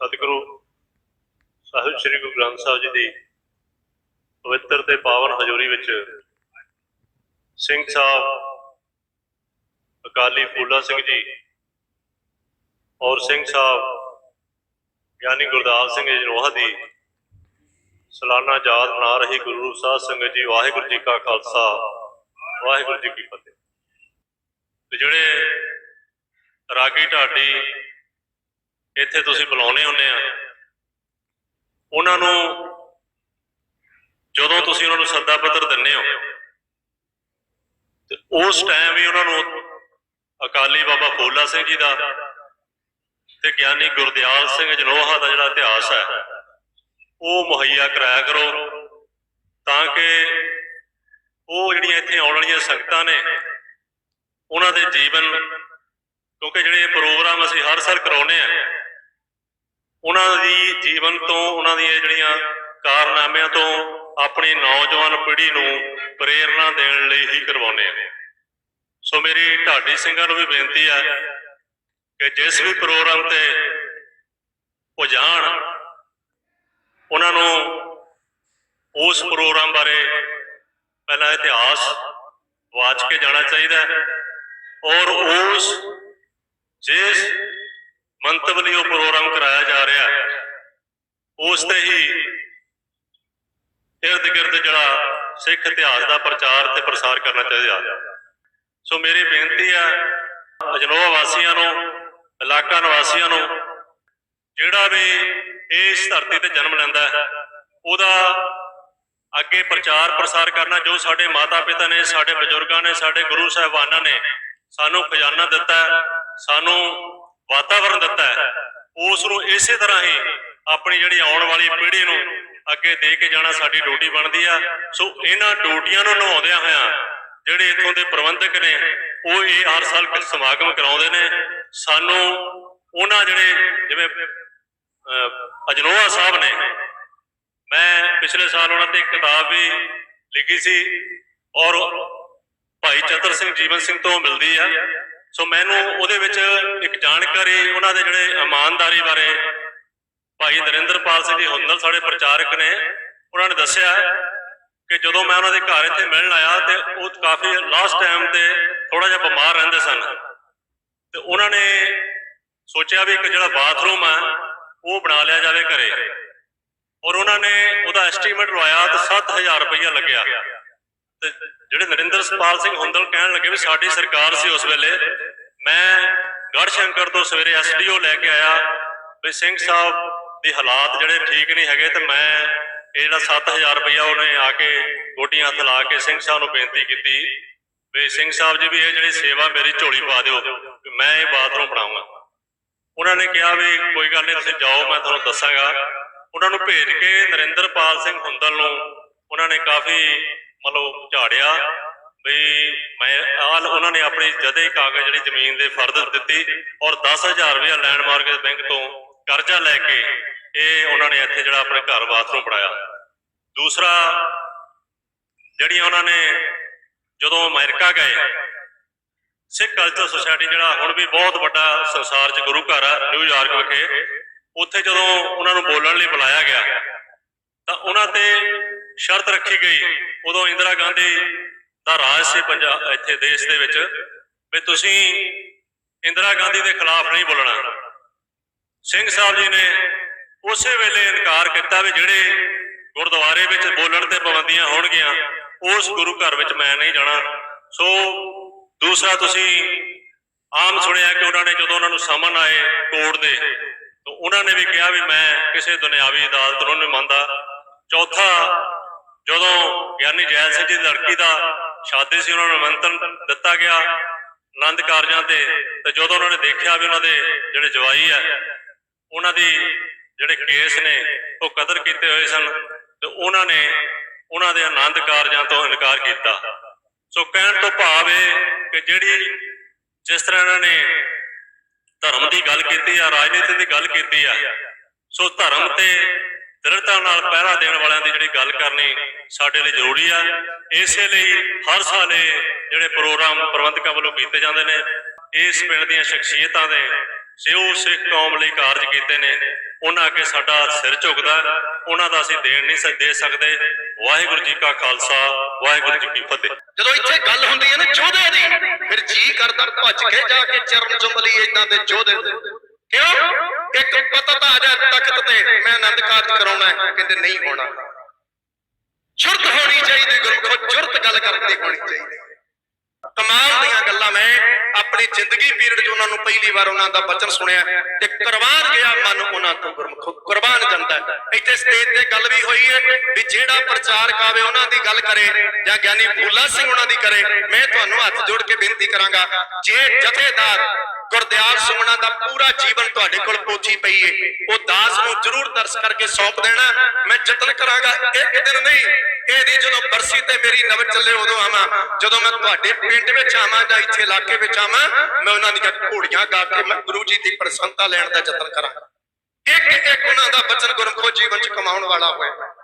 ਸਤਿਗੁਰੂ, ਸਾਹਿਬ ਸ੍ਰੀ ਗੁਰੂ ਗ੍ਰੰਥ ਸਾਹਿਬ ਜੀ ਦੀ ਪਵਿੱਤਰ ਤੇ ਪਾਵਨ ਹਜ਼ੂਰੀ ਵਿੱਚ ਸਿੰਘ ਸਾਹਿਬ, ਅਕਾਲੀ ਫੂਲਾ ਸਿੰਘ ਜੀ ਔਰ ਸਿੰਘ ਸਾਹਿਬ, ਗਿਆਨੀ ਗੁਰਦਾਸ ਸਿੰਘ ਜਨੋਹਾ ਦੀ ਸਾਲਾਨਾ ਯਾਦ ਮਨਾ ਰਹੀ ਗੁਰੂ ਰੂਪ ਸਾਧ ਸੰਗਤ ਜੀ, ਵਾਹਿਗੁਰੂ ਜੀ ਕਾ ਖਾਲਸਾ, ਵਾਹਿਗੁਰੂ ਜੀ ਕੀ ਫਤਿਹ। ਤੇ ਜਿਹੜੇ ਰਾਗੀ ਢਾਡੀ ਇੱਥੇ ਤੁਸੀਂ ਬੁਲਾਉਨੇ ਹੁੰਦੇ ਆ। ਉਹਨਾਂ ਨੂੰ ਜਦੋਂ ਤੁਸੀਂ ਉਹਨਾਂ ਨੂੰ ਸੱਦਾ ਪੱਤਰ ਦਿੰਦੇ ਹੋ, ਤੇ ਉਸ ਟਾਈਮ ਵੀ ਉਹਨਾਂ ਨੂੰ ਅਕਾਲੀ ਬਾਬਾ ਫੋਲਾ ਸਿੰਘ ਜੀ ਦਾ ਤੇ ਗਿਆਨੀ ਗੁਰਦਿਆਲ ਸਿੰਘ ਜਨੋਹਾ ਦਾ ਜਿਹੜਾ ਇਤਿਹਾਸ ਹੈ, ਉਹ ਮੁਹੱਈਆ ਕਰਾਇਆ ਕਰੋ ਤਾਂ ਕਿ ਉਹ ਜਿਹੜੀਆਂ ਇੱਥੇ ਆਉਣ ਵਾਲੀਆਂ ਸੰਗਤਾਂ ਨੇ, ਉਹਨਾਂ ਦੇ ਜੀਵਨ, ਕਿਉਂਕਿ ਜਿਹੜੇ ਪ੍ਰੋਗਰਾਮ ਅਸੀਂ ਹਰ ਸਾਲ ਕਰਾਉਨੇ ਆ ਉਹਨਾਂ ਦੀ ਜੀਵਨ ਤੋਂ, ਉਹਨਾਂ ਦੀਆਂ ਜਿਹੜੀਆਂ ਕਾਰਨਾਮਿਆਂ ਤੋਂ ਆਪਣੀ ਨੌਜਵਾਨ ਪੀੜ੍ਹੀ ਨੂੰ ਪ੍ਰੇਰਣਾ ਦੇਣ ਲਈ ਹੀ ਕਰਵਾਉਂਦੇ ਆ। ਸੋ ਮੇਰੀ ਢਾਡੀ ਸਿੰਘਾਂ ਨੂੰ ਵੀ ਬੇਨਤੀ ਹੈ ਕਿ ਜਿਸ ਵੀ ਪ੍ਰੋਗਰਾਮ ਤੇ ਉਹ ਜਾਣ, ਉਹਨਾਂ ਨੂੰ ਉਸ ਪ੍ਰੋਗਰਾਮ ਬਾਰੇ ਪਹਿਲਾਂ ਇਤਿਹਾਸ ਵਾਚ ਕੇ ਜਾਣਾ ਚਾਹੀਦਾ ਹੈ ਔਰ ਉਸ, ਜਿਸ ਮੰਤਵ ਲਈ ਉਹ ਪ੍ਰੋਗਰਾਮ ਕਰਾਇਆ ਜਾ ਰਿਹਾ। ਉਸ ਤੇ ਹੀ ਇਰਦ ਗਿਰਦ ਜਿਹੜਾ ਸਿੱਖ ਇਤਿਹਾਸ ਦਾ ਪ੍ਰਚਾਰ ਤੇ ਪ੍ਰਸਾਰ ਕਰਨਾ ਚਾਹੀਦਾ। ਸੋ ਮੇਰੀ ਬੇਨਤੀ ਹੈ, ਅਜਨੋਆ ਵਾਸੀਆਂ ਨੂੰ, ਇਲਾਕਾ ਨਿਵਾਸੀਆਂ ਨੂੰ, ਜਿਹੜਾ ਵੀ ਇਸ ਧਰਤੀ ਤੇ ਜਨਮ ਲੈਂਦਾ ਹੈ, ਉਹਦਾ ਅੱਗੇ ਪ੍ਰਚਾਰ ਪ੍ਰਸਾਰ ਕਰਨਾ, ਜੋ ਸਾਡੇ ਮਾਤਾ ਪਿਤਾ ਨੇ, ਸਾਡੇ ਬਜ਼ੁਰਗਾਂ ਨੇ, ਸਾਡੇ ਗੁਰੂ ਸਾਹਿਬਾਨਾਂ ਨੇ ਸਾਨੂੰ ਖਜ਼ਾਨਾ ਦਿੱਤਾ ਸਾਨੂੰ ਵਾਤਾਵਰਣ ਦਿੱਤਾ ਹੈ। ਉਸ ਨੂੰ ਇਸੇ ਤਰ੍ਹਾਂ ਹੀ ਆਪਣੀ ਜਿਹੜੀ ਆਉਣ ਵਾਲੀ ਪੀੜ੍ਹੀ ਨੂੰ ਅੱਗੇ ਦੇ ਕੇ ਜਾਣਾ ਸਾਡੀ ਡਿਊਟੀ ਬਣਦੀ ਆ। ਸੋ ਇਹਨਾਂ ਡਿਊਟੀਆਂ ਨੂੰ ਨਿਭਾਉਂਦਿਆਂ ਹੋਇਆਂ ਜਿਹੜੇ ਇੱਥੋਂ ਦੇ ਪ੍ਰਬੰਧਕ ਨੇ, ਉਹ ਇਹ ਹਰ ਸਾਲ ਸਮਾਗਮ ਕਰਾਉਂਦੇ ਨੇ। ਸਾਨੂੰ ਉਹਨਾਂ ਜਿਹੜੇ ਜਿਵੇਂ ਅਜਨੋਆ ਸਾਹਿਬ ਨੇ, ਮੈਂ ਪਿਛਲੇ ਸਾਲ ਉਹਨਾਂ ਤੇ ਕਿਤਾਬ ਵੀ ਲਿਖੀ ਸੀ ਔਰ ਭਾਈ ਚਤਰ ਸਿੰਘ ਜੀਵਨ ਸਿੰਘ ਤੋਂ ਮਿਲਦੀ ਆ। ਸੋ ਮੈਨੂੰ ਉਹਦੇ ਵਿੱਚ ਇੱਕ ਜਾਣਕਾਰੀ, ਉਹਨਾਂ ਦੇ ਜਿਹੜੇ ਇਮਾਨਦਾਰੀ ਬਾਰੇ ਭਾਈ ਨਰਿੰਦਰਪਾਲ ਸਿੰਘ ਜੀ ਹੁੰਦਲ ਸਾਡੇ ਪ੍ਰਚਾਰਕ ਨੇ, ਉਹਨਾਂ ਨੇ ਦੱਸਿਆ ਕਿ ਜਦੋਂ ਮੈਂ ਉਹਨਾਂ ਦੇ ਘਰ ਇੱਥੇ ਮਿਲਣ ਆਇਆ ਤੇ ਉਹ ਕਾਫੀ ਲਾਸਟ ਟਾਈਮ ਤੇ ਥੋੜਾ ਜਿਹਾ ਬਿਮਾਰ ਰਹਿੰਦੇ ਸਨ। ਤੇ ਉਹਨਾਂ ਨੇ ਸੋਚਿਆ ਵੀ ਇੱਕ ਜਿਹੜਾ ਬਾਥਰੂਮ ਆ, ਉਹ ਬਣਾ ਲਿਆ ਜਾਵੇ ਘਰੇ। ਔਰ ਉਹਨਾਂ ਨੇ ਉਹਦਾ ਐਸਟੀਮੇਟ ਲਵਾਇਆ ਤੇ 7000 ਰੁਪਇਆ ਲੱਗਿਆ। ਤੇ ਜਿਹੜੇ ਨਰਿੰਦਰ ਨਰਿੰਦਰਪਾਲ ਸਿੰਘ ਹੁੰਦਲ ਕਹਿਣ ਲੱਗੇ ਵੀ ਸਾਡੀ ਸਰਕਾਰ ਸੀ ਉਸ ਵੇਲੇ ਮੈਂ ਗੜਸ਼ੰਕਰ ਤੋਂ ਸਵੇਰੇ ਐਸਡੀਓ ਲੈ ਕੇ ਆਇਆ। ਵੀ ਸਿੰਘ ਸਾਹਿਬ ਦੇ ਹਾਲਾਤ ਜਿਹੜੇ ਠੀਕ ਨਹੀਂ ਹੈਗੇ ਤੇ ਮੈਂ ਇਹ ਜਿਹੜਾ 7000 ਰੁਪਇਆ ਉਹਨੇ ਆ ਕੇ ਗੋਡੀਆਂ ਹੱਥ ਲਾ ਕੇ ਸਿੰਘ ਸਾਹਿਬ ਨੂੰ ਬੇਨਤੀ ਕੀਤੀ। ਵੀ ਸਿੰਘ ਸਾਹਿਬ ਜੀ ਵੀ ਇਹ ਜਿਹੜੀ ਸੇਵਾ ਮੇਰੀ ਝੋਲੀ ਪਾ ਦਿਓ ਵੀ ਮੈਂ ਇਹ ਬਾਥਰੂਮ ਬਣਾਉਂਗਾ। ਉਹਨਾਂ ਨੇ ਕਿਹਾ ਵੀ ਕੋਈ ਗੱਲ ਨਹੀਂ, ਤੁਸੀਂ ਜਾਓ, ਮੈਂ ਤੁਹਾਨੂੰ ਦੱਸਾਂਗਾ। ਉਹਨਾਂ ਨੂੰ ਭੇਜ ਕੇ ਨਰਿੰਦਰਪਾਲ ਸਿੰਘ ਹੁੰਦਲ ਨੂੰ ਉਹਨਾਂ ਨੇ ਕਾਫੀ ਮਤਲਬ ਝਾੜਿਆ। ਵੀ ਮੈਂ ਆਲ ਉਹਨਾਂ ਨੇ ਆਪਣੀ ਜਦੇ ਕਾਗਜ਼ ਜਿਹੜੀ ਜ਼ਮੀਨ ਦੇ ਫਰਦ ਦਿੱਤੀ ਔਰ 10000 ਰੁਪਇਆ ਲੈਂਡਮਾਰਕ ਬੈਂਕ ਤੋਂ ਕਰਜ਼ਾ ਲੈ ਕੇ ਇਹ ਉਹਨਾਂ ਨੇ ਇੱਥੇ ਜਿਹੜਾ ਆਪਣੇ ਘਰ ਬਾਥਰੂਮ ਬਣਾਇਆ। ਦੂਸਰਾ ਜਿਹੜੀ ਉਹਨਾਂ ਨੇ ਜਦੋਂ ਅਮਰੀਕਾ ਗਏ, ਸਿੱਖ ਕਲਚਰ ਸੁਸਾਇਟੀ ਜਿਹੜਾ ਹੁਣ ਵੀ ਬਹੁਤ ਵੱਡਾ ਸੰਸਾਰ 'ਚ ਗੁਰੂ ਘਰ ਆ ਨਿਊਯਾਰਕ ਵਿਖੇ, ਉੱਥੇ ਜਦੋਂ ਉਹਨਾਂ ਨੂੰ ਬੋਲਣ ਲਈ ਬੁਲਾਇਆ ਗਿਆ, ਤਾਂ ਉਹਨਾਂ ਤੇ ਸ਼ਰਤ ਰੱਖੀ ਗਈ। ਉਦੋਂ ਇੰਦਰਾ ਗਾਂਧੀ ਦਾ ਰਾਜ ਸੀ ਪੰਜਾਬ ਇੱਥੇ ਦੇਸ਼ ਦੇ ਵਿੱਚ ਵੀ ਤੁਸੀਂ ਇੰਦਰਾ ਗਾਂਧੀ ਦੇ ਖਿਲਾਫ ਨਹੀਂ ਬੋਲਣਾ। ਸਿੰਘ ਸਾਹਿਬ ਜੀ ਨੇ ਉਸੇ ਵੇਲੇ ਇਨਕਾਰ ਕੀਤਾ ਵੀ ਜਿਹੜੇ ਗੁਰਦੁਆਰੇ ਵਿੱਚ ਬੋਲਣ ਤੇ ਪਾਬੰਦੀਆਂ ਹੋਣਗੀਆਂ, ਉਸ ਗੁਰੂ ਘਰ ਵਿੱਚ ਮੈਂ ਨਹੀਂ ਜਾਣਾ। ਸੋ ਦੂਸਰਾ ਤੁਸੀਂ ਆਮ ਸੁਣਿਆ ਕਿ ਉਹਨਾਂ ਨੇ ਜਦੋਂ ਉਹਨਾਂ ਨੂੰ ਸਮਨ ਆਏ ਕੋਰਟ ਦੇ, ਤਾਂ ਉਹਨਾਂ ਨੇ ਵੀ ਕਿਹਾ ਵੀ ਮੈਂ ਕਿਸੇ ਦੁਨਿਆਵੀ ਅਦਾਲਤ ਨੂੰ ਨਹੀਂ ਮੰਨਦਾ। ਚੌਥਾ, ਜਦੋਂ ਗਿਆਨੀ ਜੈਲ ਸਿੰਘ ਜੀ ਦੀ ਲੜਕੀ ਦਾ ਸ਼ਾਦੀ ਸੀ ਉਹਨਾਂ ਨੂੰ ਨਿਮੰਤਰਣ ਦਿੱਤਾ ਗਿਆ ਆਨੰਦ ਕਾਰਜਾਂ ਤੇ ਤੇ ਜਦੋਂ ਉਹਨਾਂ ਨੇ ਦੇਖਿਆ ਵੀ ਉਹਨਾਂ ਦੇ ਜਿਹੜੇ ਜਵਾਈ ਆ, ਉਹਨਾਂ ਦੀ ਜਿਹੜੇ ਕੇਸ ਨੇ ਉਹ ਕਦਰ ਕੀਤੇ ਹੋਏ ਸਨ ਤੇ ਉਹਨਾਂ ਨੇ ਉਹਨਾਂ ਦੇ ਆਨੰਦ ਕਾਰਜਾਂ ਤੋਂ ਇਨਕਾਰ ਕੀਤਾ। ਸੋ ਕਹਿਣ ਤੋਂ ਭਾਵ ਇਹ ਕਿ ਜਿਹੜੀ ਜਿਸ ਤਰ੍ਹਾਂ ਇਹਨਾਂ ਨੇ ਧਰਮ ਦੀ ਗੱਲ ਕੀਤੀ ਆ, ਰਾਜਨੀਤੀ ਦੀ ਗੱਲ ਕੀਤੀ ਆ, ਸੋ ਧਰਮ ਤੇ ਦ੍ਰਿੜਤਾ ਨਾਲ ਪਹਿਰਾ ਦੇਣ ਵਾਲਿਆਂ ਦੀ ਜਿਹੜੀ ਗੱਲ ਕਰਨੀ ਸਾਡੇ ਲਈ ਜ਼ਰੂਰੀ ਆ। ਇਸੇ ਲਈ ਹਰ ਸਾਲ ਇਹ ਜਿਹੜੇ ਪ੍ਰੋਗਰਾਮ ਪ੍ਰਬੰਧਕਾਂ ਵੱਲੋਂ ਕੀਤੇ ਜਾਂਦੇ ਨੇ, ਇਸ ਪਿੰਡ ਦੀਆਂ ਸ਼ਖਸੀਅਤਾਂ ਦੇ ਜੋ ਸਿੱਖ ਕੌਮ ਲਈ ਕਾਰਜ ਕੀਤੇ ਨੇ, ਉਹਨਾਂ ਅੱਗੇ ਸਾਡਾ ਸਿਰ ਝੁਕਦਾ ਉਹਨਾਂ ਦਾ ਅਸੀਂ ਦੇਣ ਨਹੀਂ ਦੇ ਸਕਦੇ। ਵਾਹਿਗੁਰੂ ਜੀ ਕਾ ਖਾਲਸਾ, ਵਾਹਿਗੁਰੂ ਜੀ ਕੀ ਫਤਿਹ। ਜਦੋਂ ਇੱਥੇ ਗੱਲ ਹੁੰਦੀ ਹੈ ਨਾ ਯੋਧੇ ਦੀ, ਫਿਰ ਜੀ ਕਰਦਾ ਭੱਜ ਕੇ ਜਾ ਕੇ ਚਰਨ ਚੁੰਮ ਲਈ ਇਦਾਂ ਦੇ ਯੋਧੇ ਕਿਉਂ? ਇੱਕ ਪਤਤ ਆ ਜਾ, ਤਖਤ ਤੇ ਮੈਂ ਆਨੰਦ ਕਾਰਜ ਕਰਾਉਣਾ ਕਹਿੰਦੇ ਨਹੀਂ ਹੋਣਾ। ਜੁਰਤ ਹੋਣੀ ਚਾਹੀਦੀ ਗੁਰਮੁਖੋ ਜੁਰਤ ਗੱਲ ਕਰਦੀ ਹੋਣੀ ਚਾਹੀਦੀ। ਕਮਾਲ ਦੀਆਂ ਗੱਲਾਂ ਮੈਂ ਆਪਣੀ ਜ਼ਿੰਦਗੀ ਪੀਰੀਅਡ 'ਚ ਉਹਨਾਂ ਨੂੰ ਪਹਿਲੀ ਵਾਰ ਉਹਨਾਂ ਦਾ ਬਚਨ ਸੁਣਿਆ। ਤੇ ਕਰਵਾ ਗਿਆ ਮਨ ਉਹਨਾਂ ਤੋਂ ਗੁਰਮੁਖੋ ਕੁਰਬਾਨ ਜਾਂਦਾ ਇੱਥੇ ਸਟੇਜ ਤੇ ਗੱਲ ਵੀ ਹੋਈ ਹੈ ਵੀ ਜਿਹੜਾ ਪ੍ਰਚਾਰਕ ਆਵੇ ਉਹਨਾਂ ਦੀ ਗੱਲ ਕਰੇ ਜਾਂ ਗਿਆਨੀ ਫੂਲਾ ਸਿੰਘ ਉਹਨਾਂ ਦੀ ਕਰੇ, ਮੈਂ ਤੁਹਾਨੂੰ ਹੱਥ ਜੋੜ ਕੇ ਬੇਨਤੀ ਕਰਾਂਗਾ, ਜੇ ਜਥੇਦਾਰ ਗੁਰਦਿਆਲ ਸੁਮਣਾ ਦਾ ਪੂਰਾ ਜੀਵਨ ਤੁਹਾਡੇ ਕੋਲ ਪੋਥੀ ਪਈ ਏ, ਉਹ ਦਾਸ ਨੂੰ ਜ਼ਰੂਰ ਦਰਸ ਕਰਕੇ ਸੌਂਪ ਦੇਣਾ, ਮੈਂ ਯਤਨ ਕਰਾਂਗਾ, ਇੱਕ ਦਿਨ ਨਹੀਂ, ਇਹਦੀ ਜਦੋਂ ਬਰਸੀ ਤੇ ਮੇਰੀ ਨਵ ਚੱਲੇ ਉਦੋਂ ਆਵਾਂ, ਜਦੋਂ ਮੈਂ ਤੁਹਾਡੇ ਪਿੰਡ ਵਿੱਚ ਆਵਾਂ ਜਾਂ ਇੱਥੇ ਇਲਾਕੇ ਵਿੱਚ ਆਵਾਂ, ਮੈਂ ਉਹਨਾਂ ਦੀਆਂ ਘੋੜੀਆਂ ਗਾ ਕੇ ਮੈਂ ਗੁਰੂ ਜੀ ਦੀ ਪ੍ਰਸੰਨਤਾ ਲੈਣ ਦਾ ਯਤਨ ਕਰਾਂਗਾ। ਇੱਕ ਇੱਕ ਉਹਨਾਂ ਦਾ ਬਚਨ ਗੁਰਮੁਖੋ ਜੀਵਨ ਚ ਕਮਾਉਣ ਵਾਲਾ ਹੋਇਆ